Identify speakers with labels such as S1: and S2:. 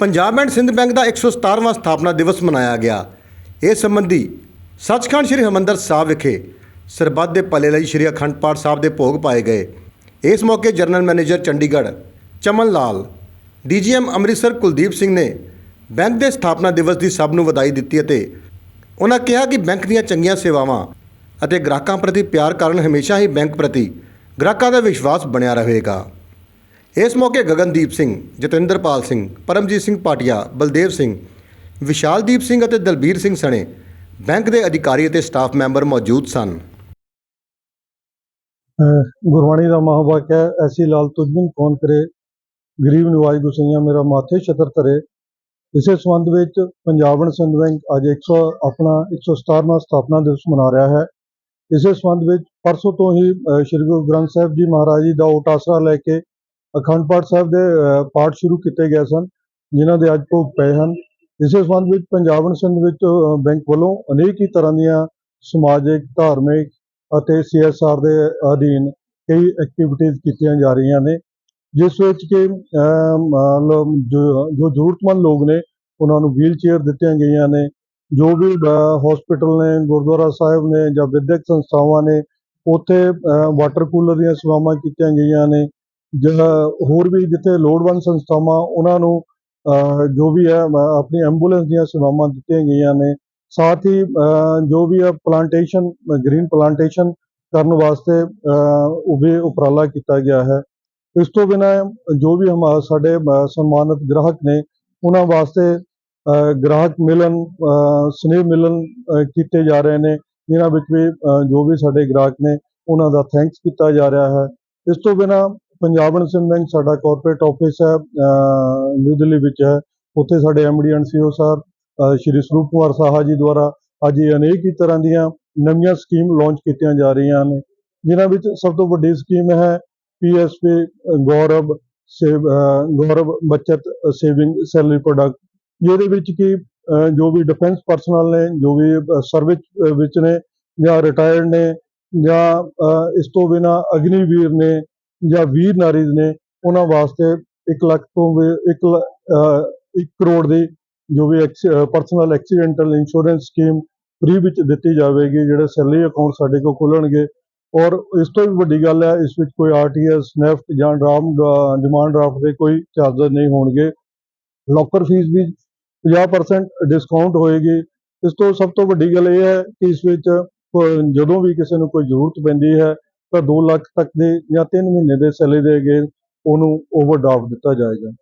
S1: Punjab and Sind bank ਦਾ 117ਵਾਂ ਸਥਾਪਨਾ ਦਿਵਸ ਮਨਾਇਆ ਗਿਆ। ਇਸ ਸੰਬੰਧੀ ਸੱਚਖੰਡ ਸ੍ਰੀ ਹਰਿਮੰਦਰ ਸਾਹਿਬ ਵਿਖੇ ਸਰਬੱਤ ਦੇ ਭਲੇ ਲਈ ਸ੍ਰੀ ਅਖੰਡ ਪਾਠ ਸਾਹਿਬ ਦੇ ਭੋਗ ਪਾਏ ਗਏ। ਇਸ ਮੌਕੇ general manager Chandigarh Chaman Lal, DGM Amritsar Kuldeep Singh ਨੇ ਬੈਂਕ ਦੇ ਸਥਾਪਨਾ ਦਿਵਸ ਦੀ ਸਭ ਨੂੰ ਵਧਾਈ ਦਿੱਤੀ ਅਤੇ ਉਹਨਾਂ ਕਿਹਾ ਕਿ ਬੈਂਕ ਦੀਆਂ ਚੰਗੀਆਂ ਸੇਵਾਵਾਂ ਅਤੇ ਗ੍ਰਾਹਕਾਂ ਪ੍ਰਤੀ ਪਿਆਰ ਕਾਰਨ ਹਮੇਸ਼ਾ ਹੀ ਬੈਂਕ ਪ੍ਰਤੀ ਗ੍ਰਾਹਕਾਂ ਦਾ ਵਿਸ਼ਵਾਸ ਬਣਿਆ ਰਹੇਗਾ। ਇਸ ਮੌਕੇ ਗਗਨਦੀਪ ਸਿੰਘ, ਜਤਿੰਦਰਪਾਲ ਸਿੰਘ, ਪਰਮਜੀਤ ਸਿੰਘ ਪਾਟਿਆ, ਬਲਦੇਵ ਸਿੰਘ, ਵਿਸ਼ਾਲਦੀਪ ਸਿੰਘ ਅਤੇ ਦਲਬੀਰ ਸਿੰਘ ਸਣੇ ਬੈਂਕ ਦੇ ਅਧਿਕਾਰੀ ਅਤੇ ਸਟਾਫ ਮੈਂਬਰ ਮੌਜੂਦ ਸਨ।
S2: ਗੁਰਬਾਣੀ ਦਾ ਮਹਾਵਾਕ ਹੈ, ਐਸੀ ਲਾਲ ਤੁਝਮਨ ਕੌਣ ਕਰੇ ਗਰੀਬ ਨਿਵਾਜ ਗੁਸਈਆਂ ਮੇਰਾ ਮਾਥੇ ਛਤਰ ਧਰੇ। ਇਸੇ ਸੰਬੰਧ ਵਿੱਚ ਪੰਜਾਬਣ ਐਂਡ ਸਿੰਧ ਬੈਂਕ ਅੱਜ 100 ਆਪਣਾ 117ਵਾਂ ਸਥਾਪਨਾ ਦਿਵਸ ਮਨਾ ਰਿਹਾ ਹੈ। ਇਸੇ ਸੰਬੰਧ ਵਿੱਚ ਪਰਸੋਂ ਤੋਂ ਹੀ ਸ਼੍ਰੀ ਗੁਰੂ ਗ੍ਰੰਥ ਸਾਹਿਬ ਜੀ ਮਹਾਰਾਜ ਜੀ ਦਾ ਓਟ ਆਸਰਾ ਲੈ ਕੇ ਅਖੰਡ ਪਾਠ ਸਾਹਿਬ ਦੇ ਪਾਠ ਸ਼ੁਰੂ ਕੀਤੇ ਗਏ ਸਨ, ਜਿਨ੍ਹਾਂ ਦੇ ਅੱਜ ਭੋਗ ਪਏ ਹਨ। ਇਸੇ ਸੰਬੰਧ ਵਿੱਚ ਪੰਜਾਬ ਐਂਡ ਸਿੰਧ ਵਿੱਚ ਬੈਂਕ ਵੱਲੋਂ ਅਨੇਕ ਹੀ ਤਰ੍ਹਾਂ ਦੀਆਂ ਸਮਾਜਿਕ, ਧਾਰਮਿਕ ਅਤੇ ਸੀਐਸਆਰ ਦੇ ਅਧੀਨ ਕਈ ਐਕਟੀਵਿਟੀਜ਼ ਕੀਤੀਆਂ ਜਾ ਰਹੀਆਂ ਨੇ, ਜਿਸ ਵਿੱਚ ਕਿ ਜੋ ਜ਼ਰੂਰਤਮੰਦ ਲੋਕ ਨੇ, ਉਹਨਾਂ ਨੂੰ ਵੀਲ ਚੇਅਰ ਦਿੱਤੀਆਂ ਗਈਆਂ ਨੇ, ਜੋ ਵੀ ਹਸਪੀਟਲ ਨੇ, ਗੁਰਦੁਆਰਾ ਸਾਹਿਬ ਨੇ ਜਾਂ ਵਿਦਿਅਕ ਸੰਸਥਾਵਾਂ ਨੇ, ਉੱਥੇ ਵਾਟਰ ਕੂਲਰ ਦੀਆਂ ਸੇਵਾਵਾਂ ਕੀਤੀਆਂ ਗਈਆਂ ਨੇ ਹੋਰ ਵੀ ਜਿੱਥੇ ਲੋੜਵੰਦ ਸੰਸਥਾਵਾਂ ਉਹਨਾਂ ਨੂੰ ਜੋ ਵੀ ਹੈ ਆਪਣੀ ਐਂਬੂਲੈਂਸ ਦੀਆਂ ਸੇਵਾਵਾਂ ਦਿੱਤੀਆਂ ਗਈਆਂ ਨੇ। ਸਾਥ ਹੀ ਜੋ ਵੀ ਹੈ ਪਲਾਂਟੇਸ਼ਨ ਗ੍ਰੀਨ ਪਲਾਂਟੇਸ਼ਨ ਕਰਨ ਵਾਸਤੇ ਉਹ ਵੀ ਉਪਰਾਲਾ ਕੀਤਾ ਗਿਆ ਹੈ। ਇਸ ਤੋਂ ਬਿਨਾਂ ਜੋ ਵੀ ਹਮਾ ਸਾਡੇ ਸਨਮਾਨਿਤ ਗ੍ਰਾਹਕ ਨੇ ਉਹਨਾਂ ਵਾਸਤੇ ਗ੍ਰਾਹਕ ਮਿਲਨ ਅਹ, ਸਨੇਹ ਮਿਲਨ ਕੀਤੇ ਜਾ ਰਹੇ ਨੇ। ਜਿਨ੍ਹਾਂ ਵਿੱਚ ਵੀ ਜੋ ਵੀ ਸਾਡੇ ਗ੍ਰਾਹਕ ਨੇ ਉਹਨਾਂ ਦਾ ਥੈਂਕਸ ਕੀਤਾ ਜਾ ਰਿਹਾ ਹੈ। ਇਸ ਤੋਂ ਬਿਨਾਂ ਪੰਜਾਬ ਐਂਡ ਸਿੰਧ ਬੈਂਕ ਸਾਡਾ ਕਾਰਪੋਰੇਟ ਆਫਿਸ ਹੈ ਨਿਊ ਦਿੱਲੀ ਵਿੱਚ ਹੈ। ਉੱਥੇ ਸਾਡੇ ਐਮਡੀ ਐਂਡ ਸੀਓ ਸਾਹਿਬ ਅਹ, ਸ਼੍ਰੀ ਸਰੂਪ ਕੁਮਾਰ ਸਾਹਾ ਜੀ ਦੁਆਰਾ ਅੱਜ ਅਨੇਕ ਹੀ ਤਰ੍ਹਾਂ ਦੀਆਂ ਨਵੀਆਂ ਸਕੀਮ ਲਾਂਚ ਕੀਤੀਆਂ ਜਾ ਰਹੀਆਂ ਨੇ। ਜਿਨ੍ਹਾਂ ਵਿੱਚ ਸਭ ਤੋਂ ਵੱਡੀ ਸਕੀਮ ਹੈ ਪੀਐਸਪੀ ਗੌਰਵ ਸੇਵ ਗੌਰਵ ਬੱਚਤ ਸੇਵਿੰਗ ਸੈਲਰੀ ਪ੍ਰੋਡਕਟ ਜਿਹਦੇ ਵਿੱਚ ਕਿ ਜੋ ਵੀ ਡਿਫੈਂਸ ਪਰਸਨਲ ਨੇ ਜੋ ਵੀ ਸਰਵਿਸ ਵਿੱਚ ਨੇ ਜਾਂ ਰਿਟਾਇਰਡ ਨੇ ਜਾਂ ਇਸ ਤੋਂ ਬਿਨਾਂ ਅਗਨੀਵੀਰ ਨੇ ਜਾਂ ਵੀਰ ਨਾਰੀਜ਼ ਨੇ ਉਹਨਾਂ ਵਾਸਤੇ 1 ਲੱਖ ਤੋਂ ਵੀ 1 1 ਕਰੋੜ ਦੀ ਜੋ ਵੀ personal accidental insurance scheme free ਵਿੱਚ ਦਿੱਤੀ ਜਾਵੇਗੀ, ਜਿਹੜੇ ਸੈਲਰੀ ਅਕਾਊਂਟ ਸਾਡੇ ਕੋਲ ਖੁੱਲਣਗੇ ਔਰ ਇਸ ਤੋਂ ਵੀ ਵੱਡੀ ਗੱਲ ਹੈ, ਇਸ ਵਿੱਚ ਕੋਈ ਆਰਟੀਐਸ ਨੈਫਟ ਜਾਂ ਡਰਾਮ ਡਿਮਾਂਡ ਡਰਾਫਟ ਦੇ ਕੋਈ ਚਾਰਜਰ ਨਹੀਂ ਹੋਣਗੇ। ਲੋਕਰ ਫੀਸ ਵੀ 50% ਡਿਸਕਾਊਂਟ ਹੋਏਗੀ। ਇਸ ਤੋਂ ਸਭ ਤੋਂ ਵੱਡੀ ਗੱਲ ਇਹ ਹੈ ਕਿ ਇਸ ਵਿੱਚ ਜਦੋਂ ਵੀ ਕਿਸੇ ਨੂੰ ਕੋਈ ਜ਼ਰੂਰਤ ਪੈਂਦੀ ਹੈ ਤਾਂ 2 ਲੱਖ ਤੱਕ ਦੇ ਜਾਂ 3 ਮਹੀਨੇ ਦੇ ਸੈਲਰੀ ਦੇ ਅਗੇ ਉਹਨੂੰ ਓਵਰਡਰਾਫਟ ਦਿੱਤਾ ਜਾਏਗਾ।